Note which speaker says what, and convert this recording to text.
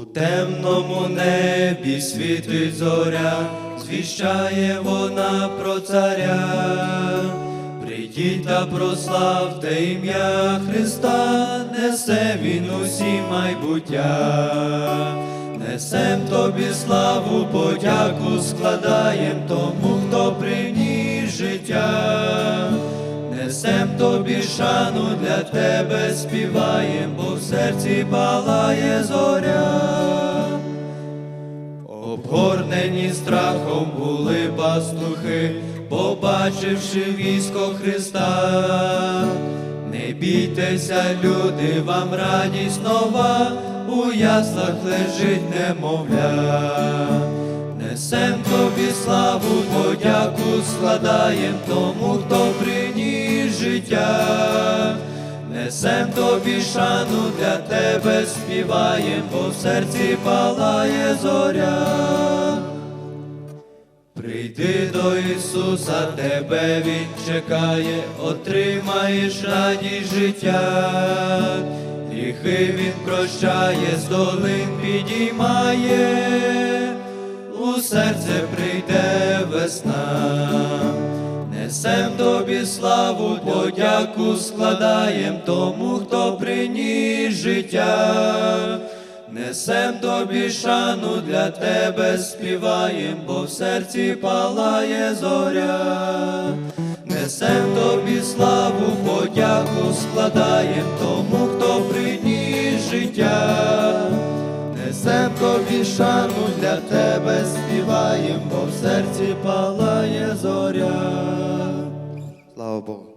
Speaker 1: темному небі світить зоря, звіщає вона про царя. Прийдіть та прославте ім'я Христа, несе він усі майбуття. Несем тобі славу, подяку складаєм тому, хто приніс життя. Тобі шану для тебе співаєм, бо в серці палає зоря. Обгорнені страхом були пастухи, побачивши військо Христа. Не бійтеся, люди, вам радість нова, у яслах лежить немовля. Несем тобі славу, подяку складаєм тому, хто приніс життя. Несем тобі шану для тебе співаєм, бо в серці палає зоря. Прийди до Ісуса, тебе Він чекає, отримаєш радість життя, гріхи Він прощає, з долин підіймає, у серце прийде весна. Несем тобі славу, подяку складаєм тому, хто приніс життя. Несем тобі шану для тебе співаєм, бо в серці палає зоря. Несем тобі славу, подяку складаєм тому, хто приніс життя. Несем тобі шану для тебе співаєм, бо в серці палає 어, 뭐